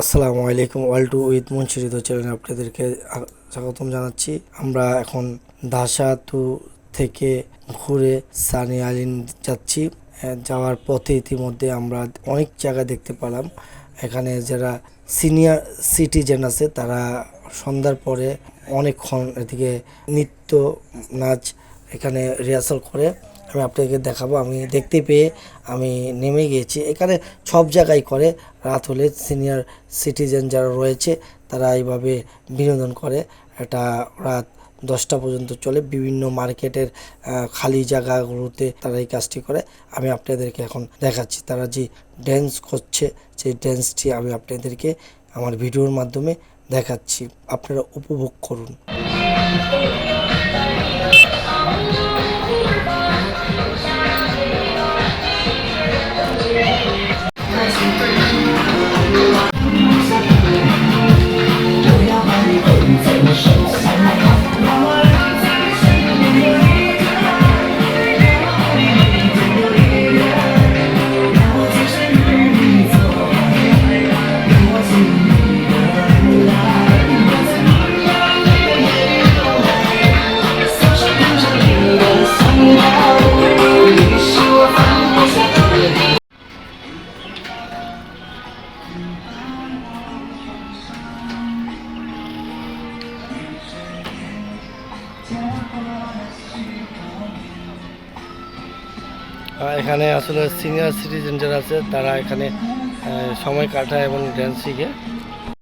আসসালামু আলাইকুম ওয়াল টু উইথ মুন্সিরিদ চ্যানেলে আপনাদেরকে স্বাগতম জানাচ্ছি। আমরা এখন দাসাতু থেকে ঘুরে সানি আলিন যাচ্ছি। যাওয়ার পথে ইতিমধ্যে আমরা অনেক জায়গা দেখতে পেলাম। এখানে যারা সিনিয়র সিটিজেন আছে, তারা সন্ধ্যার পরে অনেকক্ষণ এদিকে নৃত্য নাচ এখানে রিহার্সাল করে। আমি আপনাকে দেখাবো, আমি দেখতে পেয়ে আমি নেমে গিয়েছি। এখানে সব জায়গায় করে, রাত হলে সিনিয়র সিটিজেন যারা রয়েছে, তারা এইভাবে বিনোদন করে। এটা রাত দশটা পর্যন্ত চলে, বিভিন্ন মার্কেটের খালি জায়গাগুলোতে তারা এই কাজটি করে। আমি আপনাদেরকে এখন দেখাচ্ছি, তারা যে ড্যান্স করছে সেই ড্যান্সটি আমি আপনাদেরকে আমার ভিডিওর মাধ্যমে দেখাচ্ছি। আপনারা উপভোগ করুন। এখানে আসলে সিনিয়র সিটিজেন যারা আছে তারা এখানে সময় কাটায় এবং ড্যান্স শিখে।